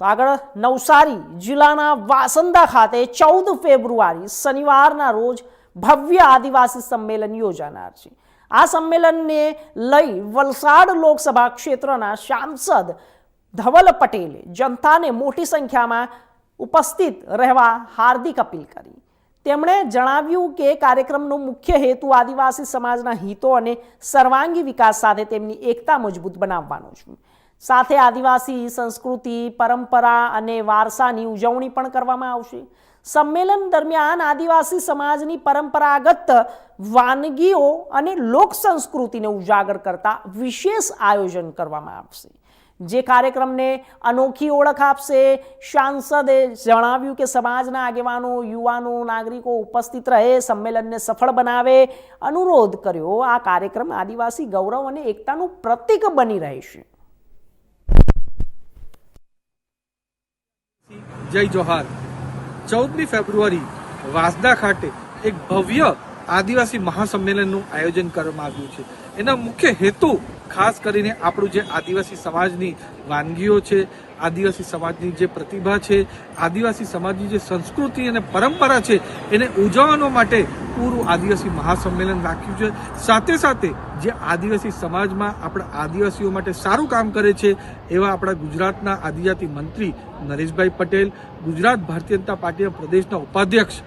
તો આગળ નવસારી જિલ્લાના વાસંદા ખાતે ચૌદ ફેબ્રુઆરી શનિવારના રોજ ભવ્ય આદિવાસી સંમેલન યોજાનાર છે. આ સંમેલનને લઈ વલસાડ લોકસભા ક્ષેત્રના સાંસદ ધવલ પટેલે જનતાને મોટી સંખ્યામાં ઉપસ્થિત રહેવા હાર્દિક અપીલ કરી. તેમણે જણાવ્યું કે કાર્યક્રમનો મુખ્ય હેતુ આદિવાસી સમાજના હિતો અને સર્વાંગી વિકાસ સાથે તેમની એકતા મજબૂત બનાવવાનો છે. સાથે આદિવાસી સંસ્કૃતિ, પરંપરા અને વારસાની ઉજવણી પણ કરવામાં આવશે. સંમેલન દરમિયાન આદિવાસી સમાજની પરંપરાગત વાનગીઓ અને લોક સંસ્કૃતિને ઉજાગર કરતા વિશેષ આયોજન કરવામાં આવશે. જે કાર્યક્રમને અનોખી ઓળખ આપશે. સાંસદે જણાવ્યું કે સમાજના આગેવાનો, યુવાનો, નાગરિકો ઉપસ્થિત રહે, સંમેલનને સફળ બનાવે અનુરોધ કર્યો. આ કાર્યક્રમ આદિવાસી ગૌરવ અને એકતાનું પ્રતીક બની રહેશે. જય જોહાર. ચૌદમી ફેબ્રુઆરી વાસદા ખાતે એક ભવ્ય આદિવાસી મહાસંમેલનનું આયોજન કરવામાં આવ્યું છે. એના મુખ્ય હેતુ ખાસ કરીને આપણું જે આદિવાસી સમાજની વાનગીઓ છે, આદિવાસી સમાજની જે પ્રતિભા છે, આદિવાસી સમાજની જે સંસ્કૃતિ અને પરંપરા છે, એને ઉજવવાનો માટે પૂરું આદિવાસી મહાસંમેલન રાખ્યું છે. સાથે સાથે જે આદિવાસી સમાજમાં આપણા આદિવાસીઓ માટે સારું કામ કરે છે, એવા આપણા ગુજરાતના આદિજાતિ મંત્રી નરેશભાઈ પટેલ, ગુજરાત ભારતીય જનતા પાર્ટીના પ્રદેશના ઉપાધ્યક્ષ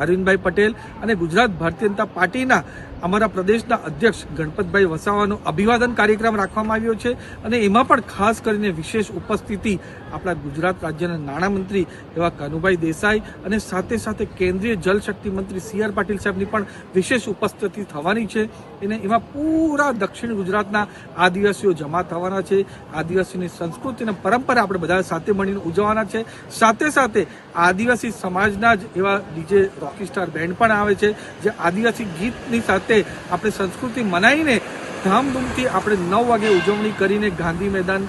અરવિંદભાઈ પટેલ અને ગુજરાત ભારતીય જનતા પાર્ટીના અમારા પ્રદેશના અધ્યક્ષ ગણપતભાઈ વસાવાનો અભિવાદન કાર્યક્રમ રાખવામાં આવ્યો છે. અને એમાં પણ ખાસ કરીને વિશેષ ઉપસ્થિતિ આપણા ગુજરાત રાજ્યના નાણામંત્રી એવા કાનુભાઈ દેસાઈ અને સાથે સાથે કેન્દ્રીય જલશક્તિ મંત્રી સી આર પાટીલ સાહેબની પણ વિશેષ ઉપસ્થિતિ થવાની છે. અને એમાં પૂરા દક્ષિણ ગુજરાતના આદિવાસીઓ જમા થવાના છે. આદિવાસીની સંસ્કૃતિ અને પરંપરા આપણે બધા સાથે મળીને ઉજવવાના છે. સાથે સાથે આદિવાસી સમાજના જ એવા ડીજે રોકી સ્ટાર બેન્ડ પણ આવે છે, જે આદિવાસી ગીતની સાથે આપણે સંસ્કૃતિ મનાવીને ધામધૂમથી આપણે નવ વાગે ઉજવણી કરીને ગાંધી મેદાન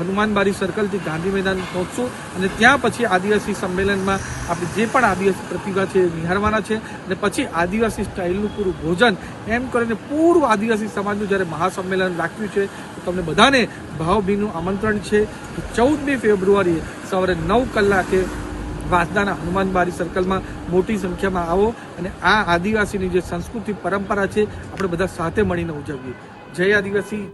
હનુમાનબારી સર્કલથી ગાંધી મેદાન પહોંચશું અને ત્યાં પછી આદિવાસી સંમેલનમાં આપણે જે પણ આદિવાસી પ્રતિભા છે એ નિહાળવાના છે અને પછી આદિવાસી સ્ટાઇલનું પૂરું ભોજન એમ કરીને પૂરું આદિવાસી સમાજનું જ્યારે મહાસંમેલન રાખ્યું છે, તો તમને બધાને ભાવભીનું આમંત્રણ છે ચૌદમી ફેબ્રુઆરીએ સવારે નવ કલાકે વાંસદાના હનુમાનબારી સર્કલમાં મોટી સંખ્યામાં આવો અને આ આદિવાસીની જે સંસ્કૃતિ પરંપરા છે, આપણે બધા સાથે મળીને ઉજવીએ. જય આદિવાસી.